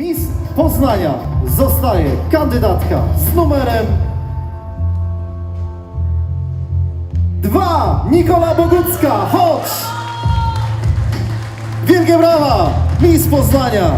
Miss Poznania zostaje kandydatka z numerem 2 Nikola Bogucka, chodź! Wielkie brawa! Miss Poznania!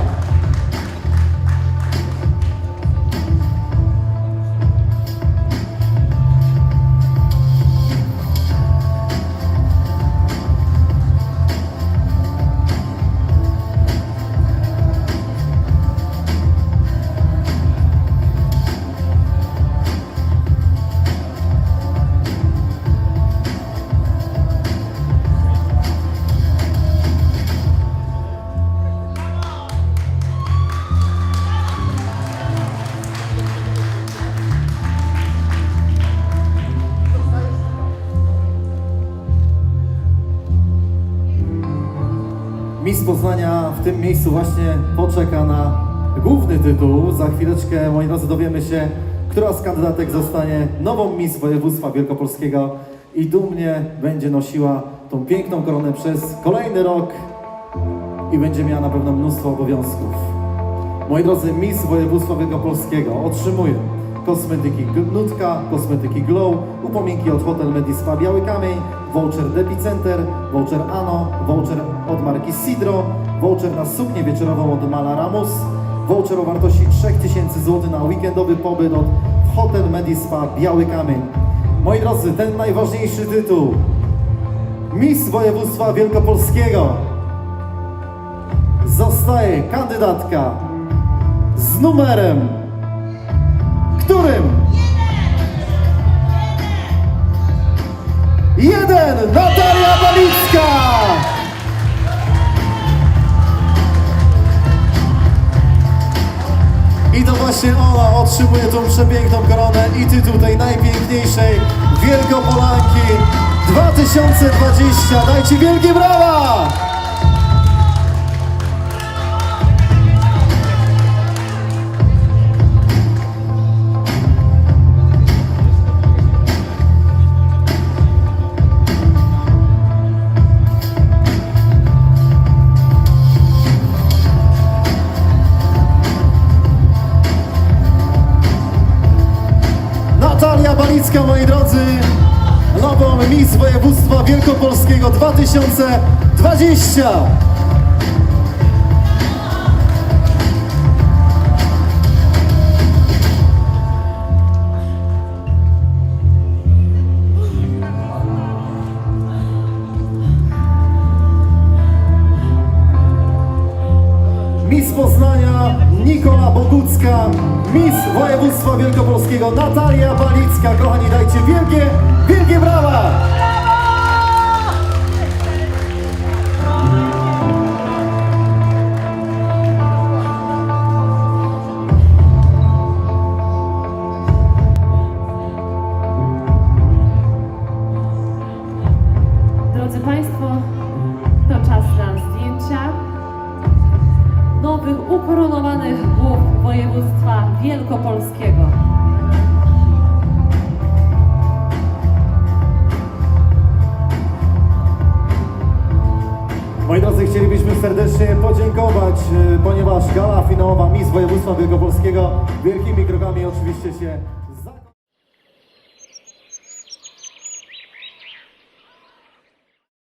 Miss Poznania w tym miejscu właśnie poczeka na główny tytuł. Za chwileczkę, moi drodzy, dowiemy się, która z kandydatek zostanie nową Miss Województwa Wielkopolskiego i dumnie będzie nosiła tą piękną koronę przez kolejny rok i będzie miała na pewno mnóstwo obowiązków. Moi drodzy, Miss Województwa Wielkopolskiego otrzymuje kosmetyki Nutka, kosmetyki Glow, upominki od Hotel Medispa Biały Kamień, voucher Depicenter, voucher Ano, voucher od marki Sidro, voucher na suknię wieczorową od Mala Ramos, voucher o wartości 3000 zł na weekendowy pobyt od Hotel Medispa Biały Kamień. Moi drodzy, ten najważniejszy tytuł Miss Województwa Wielkopolskiego zostaje kandydatka z numerem, tą przepiękną koronę i tytuł tej najpiękniejszej Wielkopolanki 2020. Dajcie wielkie brawa! Balicka, moi drodzy, nową Miss Województwa Wielkopolskiego 2020. Miss Poznania Nikola Bogucka, Miss Województwa Wielkopolskiego Natalia Balicka. Kochani, dajcie wielkie, wielkie brawa! Drodzy Państwo, to czas na zdjęcia nowych ukoronowanych głów województwa wielkopolskiego. Moi drodzy, chcielibyśmy serdecznie podziękować, e, ponieważ gala finałowa Miss Województwa Wielkopolskiego wielkimi krokami oczywiście się